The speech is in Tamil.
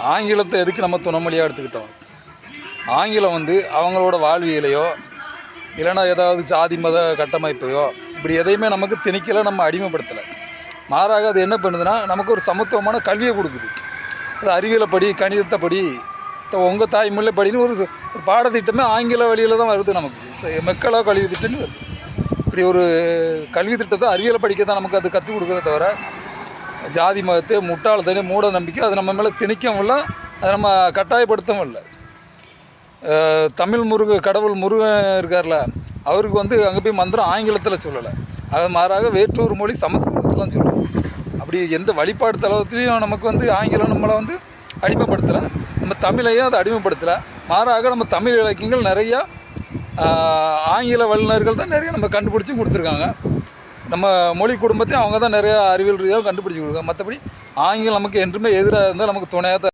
ஆங்கிலத்தை எதுக்கு நம்ம துணைமொழியாக எடுத்துக்கிட்டோம்? ஆங்கிலம் வந்து அவங்களோட வாழ்வியலையோ இல்லைன்னா ஏதாவது சாதி மத கட்டமைப்பையோ இப்படி எதையுமே நமக்கு திணிக்கலை நம்ம அடிமைப்படுத்தலை. மாறாக அது என்ன பண்ணுதுன்னா நமக்கு ஒரு சமத்துவமான கல்வியை கொடுக்குது. அது அறிவியலை படி கணிதத்தை படி உங்கள் தாய்மொழியில் படின்னு ஒரு ஒரு பாடத்திட்டமே ஆங்கில வழியில் தான் வருது நமக்கு. ச- கல்வி திட்டம்னு வருது. இப்படி ஒரு கல்வி திட்டத்தை அறிவியலை படிக்க தான் நமக்கு அது கற்றுக் கொடுக்குறத தவிர ஜாதி மதத்தை முட்டாள்தனே மூட நம்பிக்கை அது நம்ம மேலே திணிக்கவும் இல்லை அதை நம்ம கட்டாயப்படுத்தவும் இல்லை. தமிழ் முருக கடவுள் முருகன் இருக்கார்ல அவருக்கு வந்து அங்கே போய் மந்திரம் ஆங்கிலத்தில் சொல்லலை. அது மாறாக வேற்றூர் மொழி சமஸ்கிருதத்தில் சொல்லுவோம் அப்படி எந்த வழிபாடு தளத்துலேயும் நமக்கு வந்து ஆங்கிலம் நம்மளை வந்து அடிமைப்படுத்தலை. நம்ம தமிழையும் அதை அடிமைப்படுத்தலை. மாறாக நம்ம தமிழ் இலக்கியங்கள் நிறையா ஆங்கில வல்லுநர்கள் தான் நிறைய நம்ம கண்டுபிடிச்சி கொடுத்துருக்காங்க. நம்ம மொழி குடும்பத்தையும் அவங்க தான் நிறையா அறிவியல் ரீதியாக கண்டுபிடிச்சி கொடுக்குறாங்க. மற்றபடி ஆங்கிலம் நமக்கு என்றுமே எதிராக இருந்தால் நமக்கு துணையாக தான்